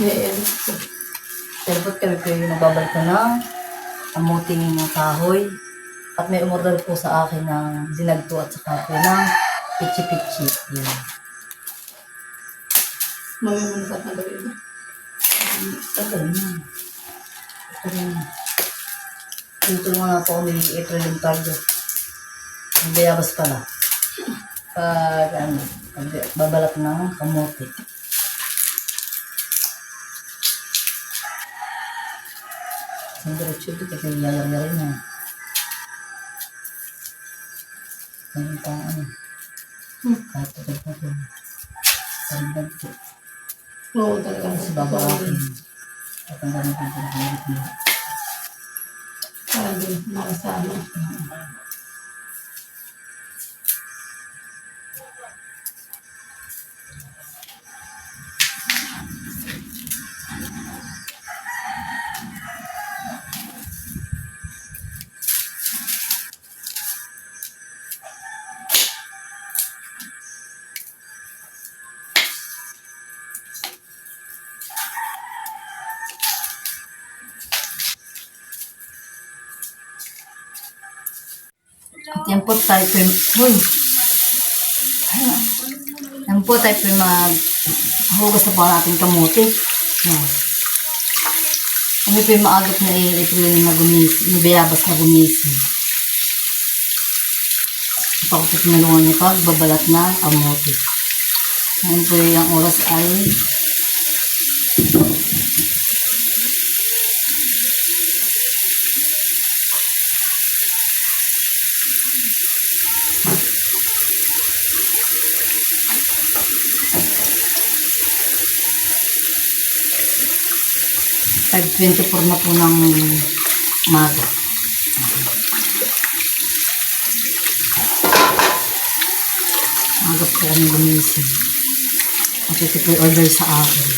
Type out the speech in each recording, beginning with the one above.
Dapat kami po yung nagbabalik ko ng amuting ng kahoy. At may umorder po sa akin ng dinagto at saka po ng pichi-pichi. Yun. Mamimuna ka talaga yun. Tagal na. Ito rin. Tinutulungan na po kami ni April Limpardo. Ang bayabas pala. Pag ano, pag babalat ng kamote. Ang diretso dito kasi yayari-yari na. Ganun pa ano. Hmm. Kahit ito pa ito. Parang po. Oo, talaga. Kasi babawakin. At ang ganun pa ito. Yan po tayo po. Uy! Yan po tayo po mag... Hugas na po ang ating kamote. Yan. Kami po yung maagap na i-April na gumising. Yung bayabas na gumising. Ito ko po tinulungan niyo pag babalat na kamote. Ngayon po yung oras ay Tag 24 na po ng maga. Maga po kami gumising. At ito po order sa akin.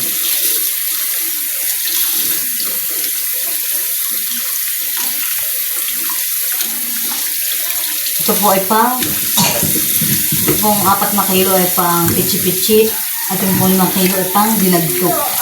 Ito po ay pang ito pong apat na kilo ay pang pichi-pichi at yung po limang kilo ay pang dinagto.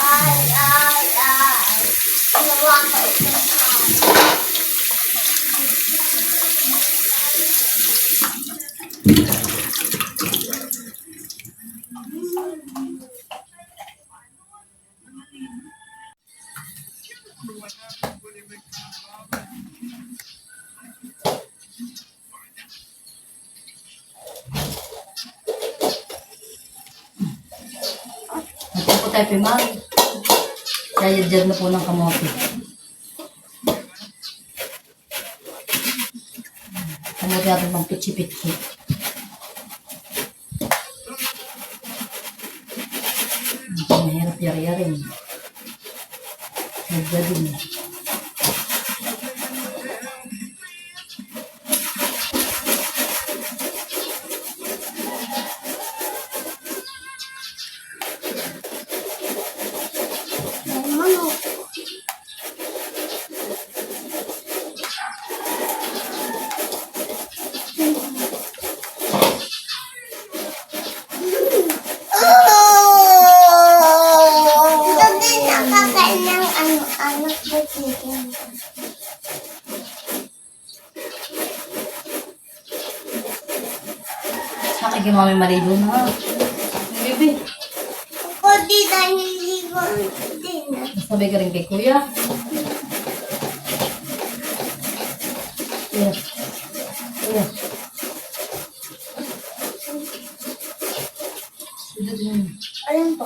Yayadjad na po ng kamote. Kamote natin pang pitsi-pitsi. Mahirap yari-yarin. Yadjad din. Mami maligo na. Bibi, Ako di naliligo din. sabay ka rin kay kuya. Dito din. Alam po.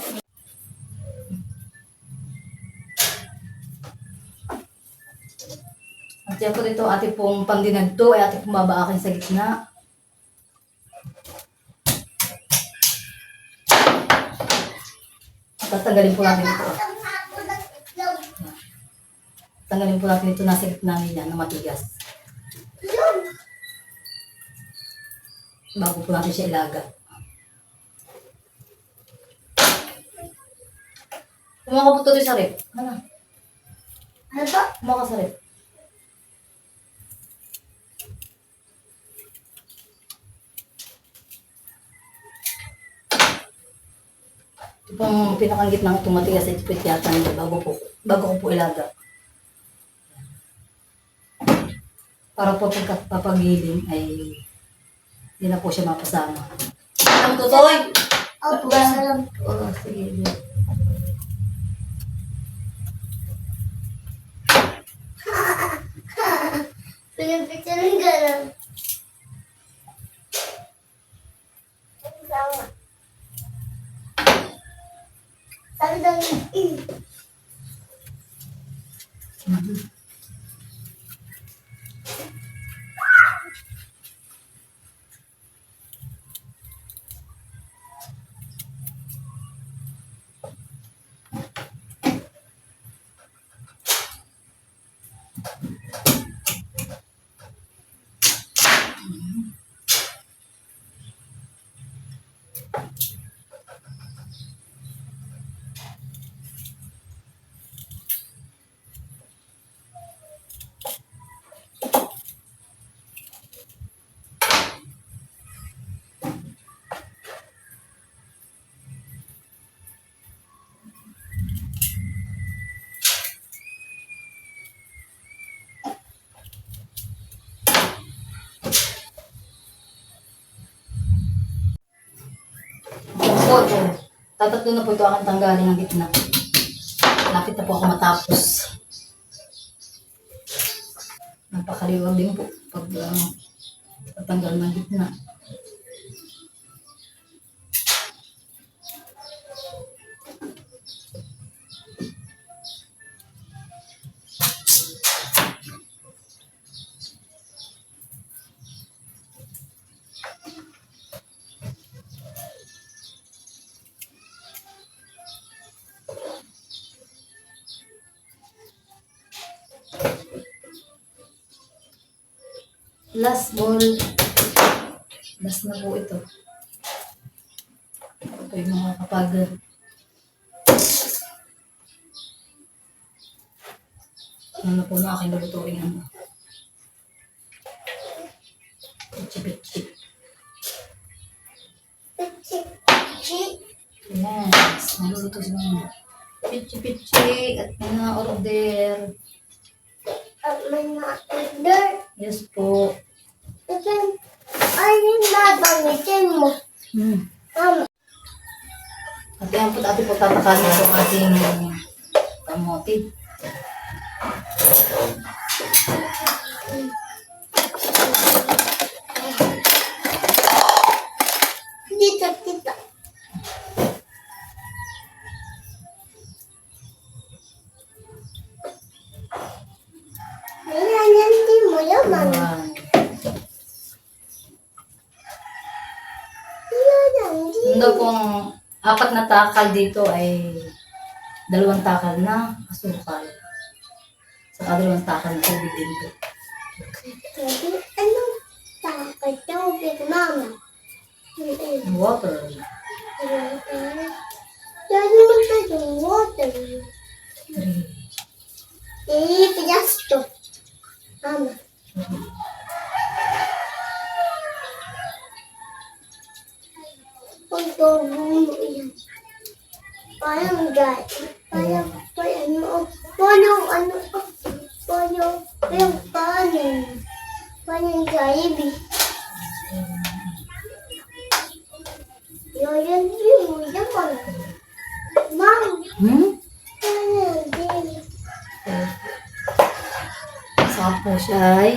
At yan po dito, ate pong pandinagto ay ate pong babaakin sa gitna. At tatanggalin po natin ito. Tanggalin po natin ito nasa gitna niya na matigas. Bago po natin siya ilaga. Kumaka po tuloy sa rep. Ano? Ano po? Kumaka sa rep. Pang pinakanggit ng tumatigas sa ipit yata nila bago po, bago ko po ilaga. Para po pagkapapagiling ay hindi na po siya mapasama. Ang tutoy! Opo, salam. Oo, sige. Pinipicture ng gano'n. Po, ito. Tatatlo na po ito aking tanggalin ng gitna. Lapit na po ako matapos. Napakaliwag din po pag uh, tatanggal ng gitna. Last ball. Last na po ito. Ito yung mga kapag ano po na aking lutuin ano. Pichi-pichi. pichi, pichi." Yes, naluluto si mama. Pichi-pichi at mga order. At may na-order. Yes po. Ay, yung babanggitin mo. Hmm. Mama, At yan po dati po tatakanin po ang ating kamote. dito, yaman. Ayan. Ayan, yan, di. Yung daw pong apat na takal dito ay dalawang takal na asukal. Saka dalawang takal na tubig din po. Sabi, ano? Takot tubig, mama. Water. ayan, ayan. Daddy, magtayo water. Eh, piyasto. Mama. Pag mo yan. Parang dry. Parang, parang, ano, parang, ano, parang, parang, parang, parang Jollibee. Yun, yun. Mom, Hmm? parang, din. Saka po siya ay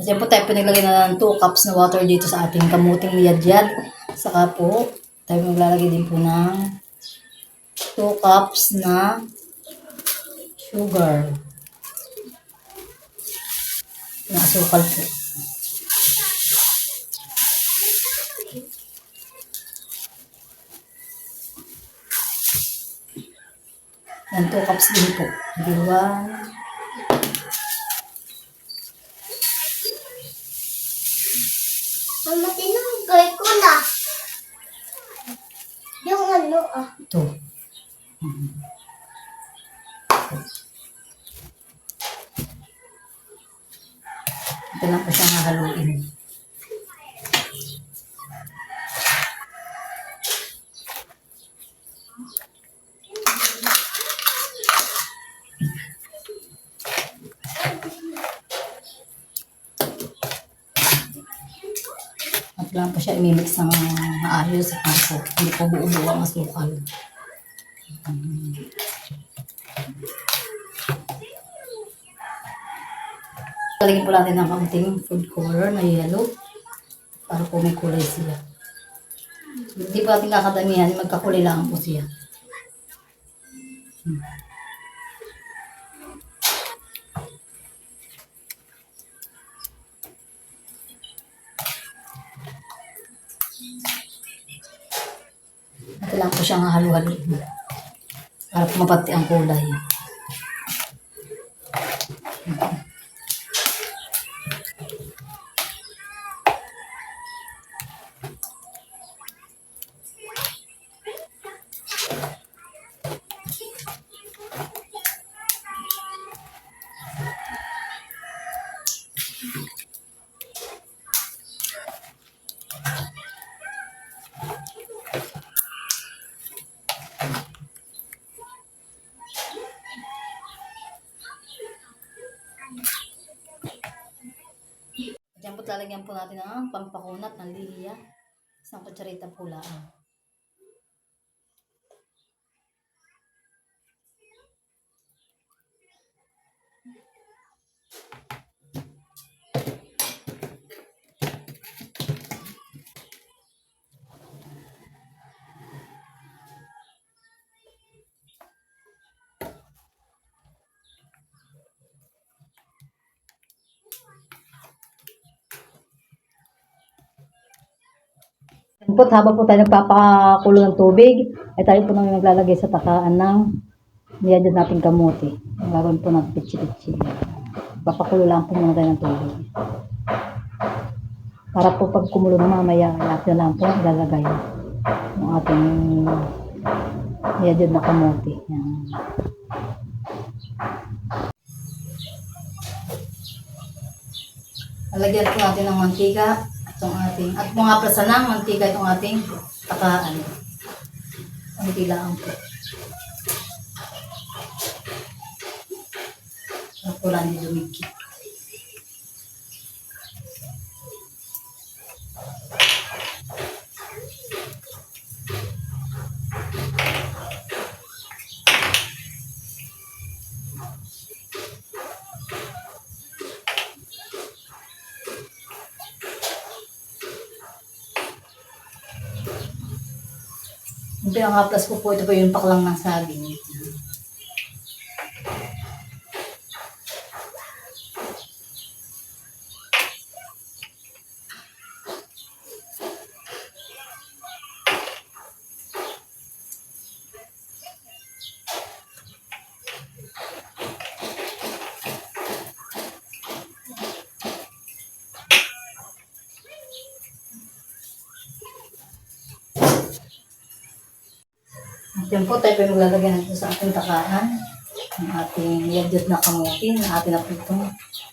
kasi po tayo pinaglagay na ng 2 cups na water dito sa ating kamuting yadyad. Saka po tayo maglalagay din po ng 2 cups na sugar. Na asukal po. Yan, 2 cups din po. Dalawa. Kailangan pa siya imimix ng maayos at po. Hindi po buo-buo ang asukal. Talagyan po natin ng kaunting food color na yellow para po may kulay siya. Hindi po natin kakadamihan, magkakulay lang po siya. Ito lang po siyang halo-halo. Para po mapati ang kulay. Lalagyan po natin ang pampakunat ng liya. Isang kutsarita po lang. Po, habang po tayo nagpapakulo ng tubig, ay tayo po naman maglalagay sa takaan ng niyadyan natin. Ang gagawin po ng pitsi-pitsi. Papakulo lang po muna tayo ng tubig. Para po pag kumulo na mamaya, ay natin lang po ilalagay ng ating niyadyan na kamuti. Yan. Lalagyan po natin ng mantika itong ating, at mga prasa ng mantika itong ating takaan. Kunti lang po. At lang din dumikit. Yung pinaka-plus ko po, ito po yung paklang ng saging. At yan po, tayo po yung maglalagay natin sa ating takaan. Ang ating yadyot na kamuti, na ating na po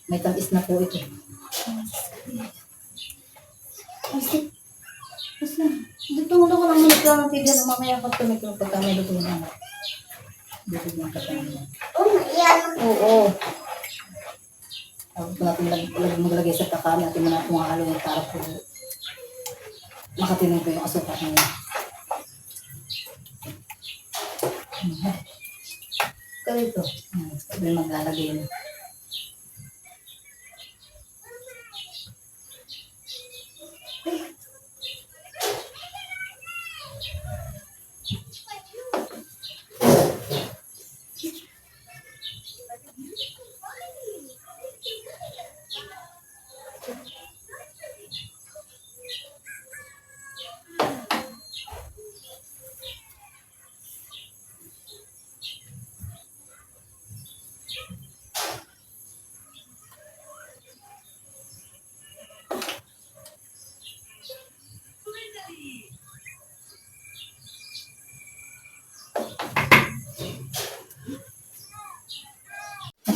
may tamis na po ito. Kasi, kasi, dito mo ko lang muna lang ng tigyan, mamaya pag tumito pagka may luto na. Dito mo ka Oh, yan. Oo. Tapos po natin lag, lag, maglagay sa takaan, natin muna kung halo yan para po makatinig po yung asukal niya. Ganito. Sabi maglalagay na.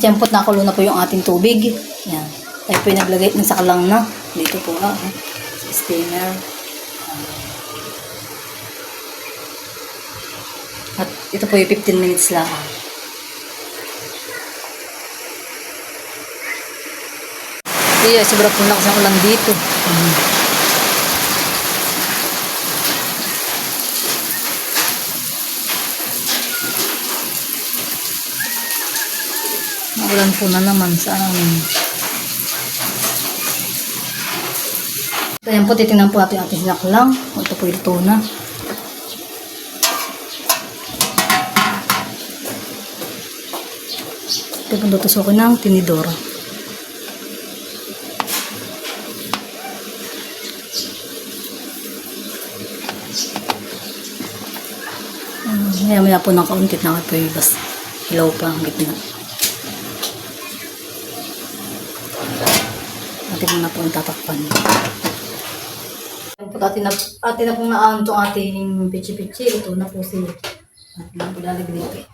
At yan po't nakulo na po yung ating tubig. Yan. Tayo po yung naglagay ng sakalang na. Dito po ah. Sa steamer. At ito po yung 15 minutes lang. Iya, sobrang lakas ng ulan dito. Mhm. Ulan po na naman sa amin. Ayan po, titingnan po natin ating sinaklang. Ito po ito na. Ito po tutusokin ng tinidor. Um, maya maya po ng kauntit na po yung bas hilaw pa ang gitna. Atin mo na po ang tatakpan. Ayan po, atin na, atin na pong naan itong ating pichi-pichi. Ito na po si atin na po lalagay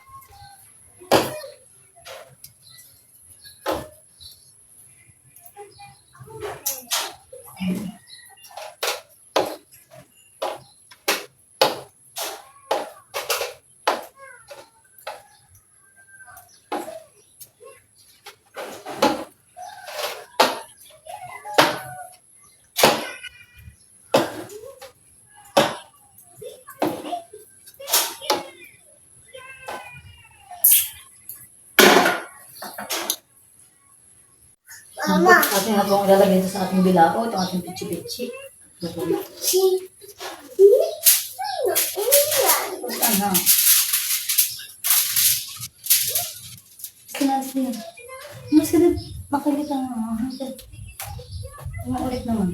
Mama. Atin na po ang lalagay dito sa ating bilao. Ito ang ating pichi-pichi. Ito. Ini. Ano? Na? Kinasi. Mas ka Makilit ang mga. Maulit naman.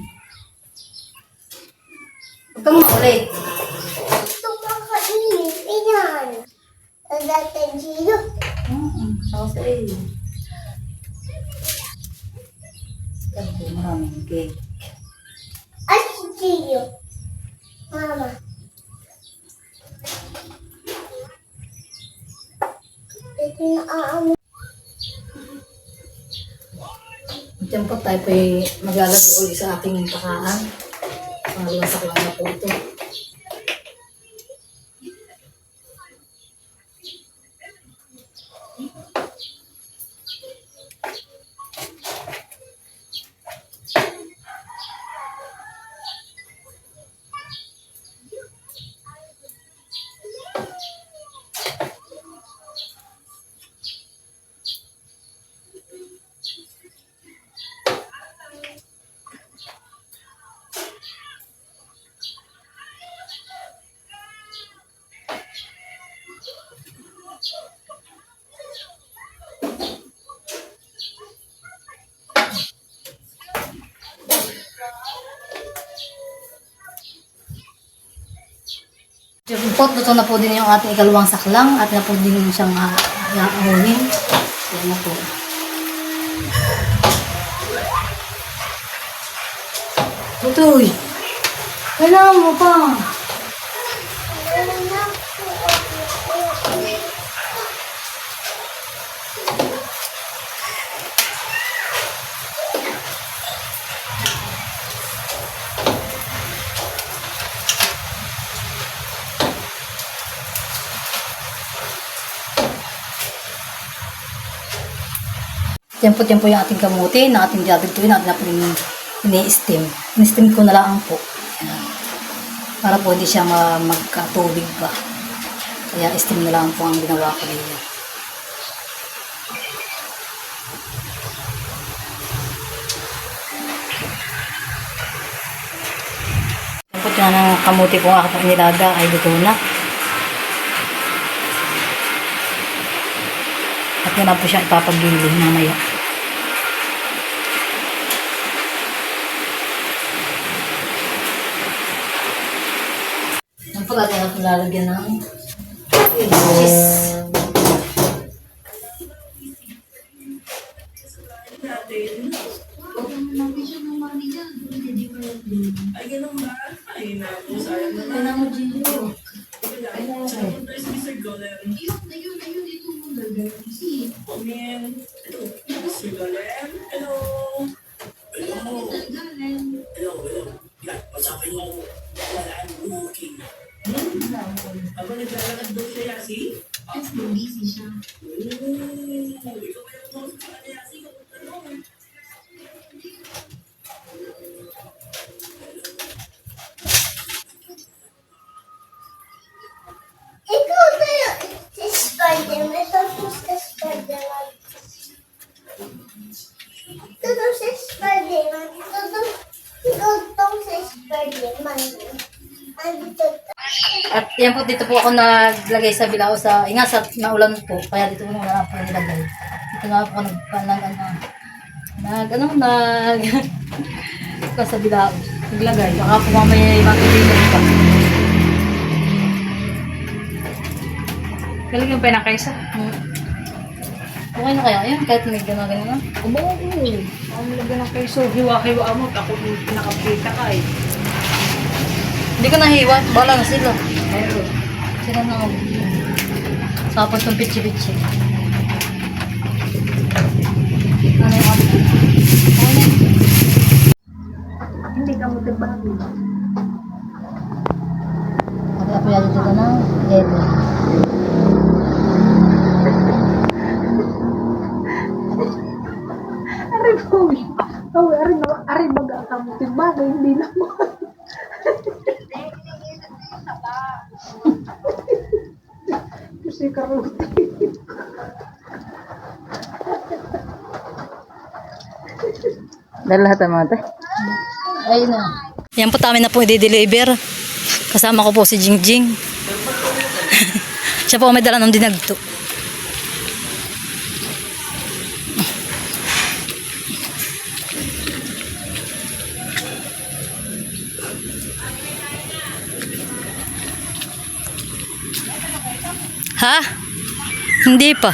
Huwag kang maulit. Ito pa kainin. Iyan. Ang datan dito. Mm-mm. Ako sa iyo. Sabi ko, maraming cake. Ay, si Gio. Aamo. Diyan po tayo po ay maglalagay ulit sa ating pakaan. Pangalawasak lang na po ito. Diyan po, luto na po din yung ating ikalawang saklang at na po din siyang uh, iaawin. Yan na po. Tutoy! Kailangan mo pa! Yan po, yan po yung ating kamuti na ating gagawin natin na po yung ini-steam. In-steam ko na lang po. Yan. Para po hindi siya ma- magkatubig pa. Kaya steam na lang po ang ginawa ko dito. Yan po yan ang kamuti ko aking nilaga ay luto na. At yan na po siya ipapagili mamaya. Yan po natin natin lalagyan ng cheese. Yes, busy siya. At yan po, dito po ako naglagay sa bilao sa ingas at naulan po. Kaya dito po na po nilagay. Dito na po nag, nag, ano, nag, ano, nag, ka sa bilao. Naglagay. Baka po mamaya mga kaibigan pa. Galing yung pinakaysa. Hmm. Okay na kaya yan? Kahit may gano'n gano'n na. Abo, ang lagyan ng kayso. Hiwa-hiwa mo. Ako pinakapita ka eh. Hindi ko nahiwa. Bala na sila. Sila na ako. Sapos ng pitsi-pitsi. Ano yung yun. Hindi ka mo tibago. Mag-apply dito ka na. Dede. Ari po. Oh, ari na, ari baga ka mo tibago. Hindi naman. Kasi karuti. Dahil lahat ang mga Ayun na. Yan po tamin na po i-deliver. Kasama ko po si Jingjing. Siya po may dala ng dinagto. Hindi pa.